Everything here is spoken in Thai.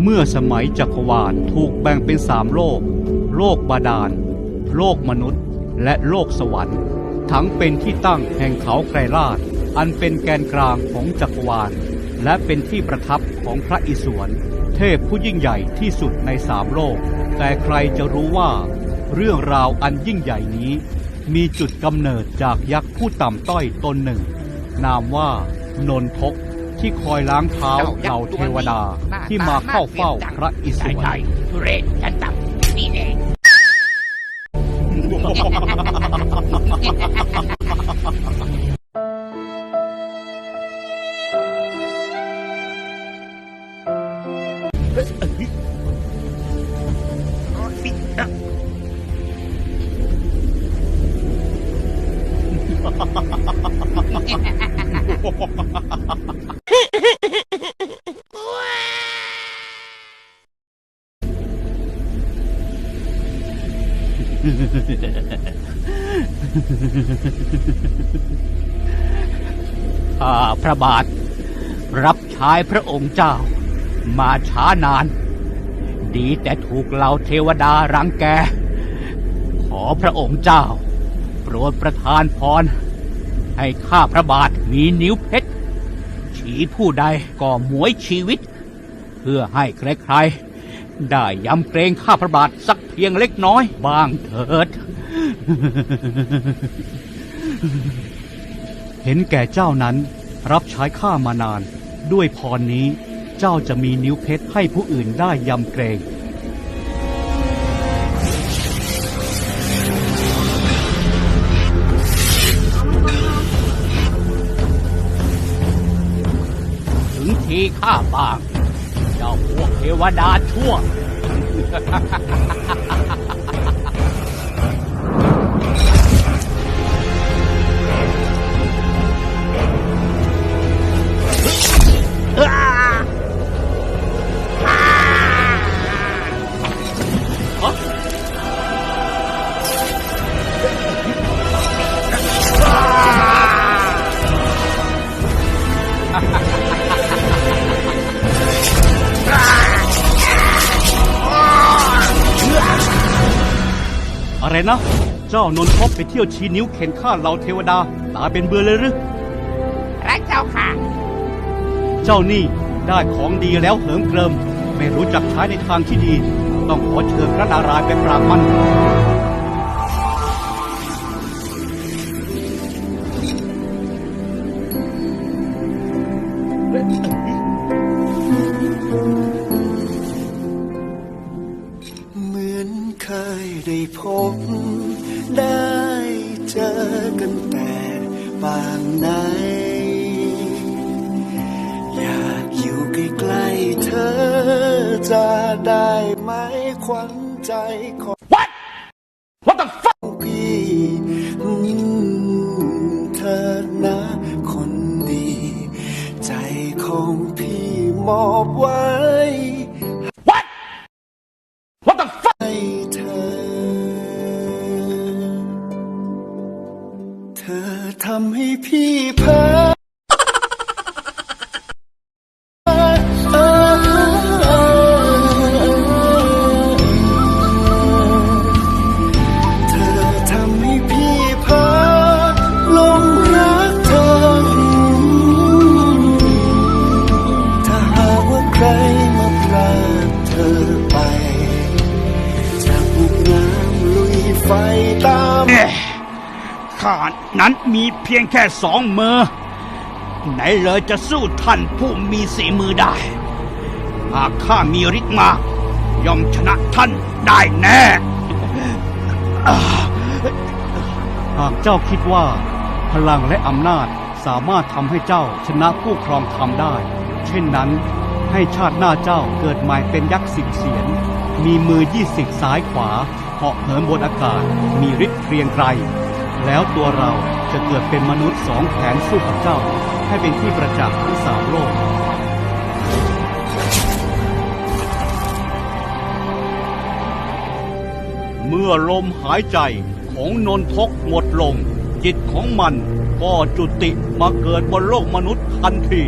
เมื่อสมัยจักรวาลถูกแบ่งเป็นสามโลก โลกบาดาล โลกมนุษย์ และโลกสวรรค์ ทั้งเป็นที่ตั้งแห่งเขาไกรลาดอันเป็นแกนกลางของจักรวาล และเป็นที่ประทับของพระอิศวร เทพผู้ยิ่งใหญ่ที่สุดในสามโลก แต่ใครจะรู้ว่า เรื่องราวอันยิ่งใหญ่นี้ มีจุดกำเนิดจากยักษ์ผู้ต่ำต้อยตนหนึ่ง นามว่านนทก ที่คอยล้างเท้าเหล่าเทวดาที่มาเข้าเฝ้าพระอิศใช่วรใช่ทุเรศฉันตับนี่เอง ข้าพระบาท รับใช้พระองค์เจ้า มาช้านาน ดีแต่ถูกเหล่าเทวดารังแก ขอพระองค์เจ้า โปรดประทานพร ให้ข้าพระบาทมีนิ้วเพชรชี้ผู้ใดก็หมวยชีวิต เพื่อให้ใครๆ ได้ยำเกรงข้าพระบาทสักเพียงเล็กน้อย บ้างเถิด เห็นแก่เจ้านั้นรับใช้ข้ามานาน ด้วยพรนี้เจ้าจะมีนิ้วเพชรให้ผู้อื่นได้ยำเกรงถึงทีข้าบ้าง เทวดาชั่ว อะไรนะ เจ้านนทบไปเที่ยวชี้นิ้วเข็นฆ่าเราเทวดา ตาเป็นเบือเลยหรือพระเจ้าค่ะ เจ้านี่ได้ของดีแล้วเหิมเกริม ไม่รู้จักใช้ในทางที่ดี ต้องขอเชิญพระนารายณ์ไปปราบมัน ได้พบ ได้เจอกันแต่บางไหน อยากอยู่ใกล้ๆเธอจะได้ไหมควันใจของำใข้านั้นมีเพียงแค่สองมือ ไหนเลยจะสู้ท่านผู้มีสีมือได้ หากข้ามีฤทธิ์มาก ย่อมชนะท่านได้แน่หากเจ้าคิดว่า พลังและอำนาจสามารถทำให้เจ้าชนะผู้ครองธรรมได้ เช่นนั้นให้ชาติหน้าเจ้าเกิดใหม่เป็นยักษ์สิบเสียน มีมือยี่สิบซ้ายขวาเหาะเหินบนอากาศ มีฤทธิ์เรียงไกร แล้วตัวเราจะเกิดเป็นมนุษย์สองแขนสู้กับเจ้า ให้เป็นที่ประจักษ์ทั้งสามโลก เมื่อลมหายใจของนนทกหมดลง จิตของมันก็จุติมาเกิดบนโลกมนุษย์ทันที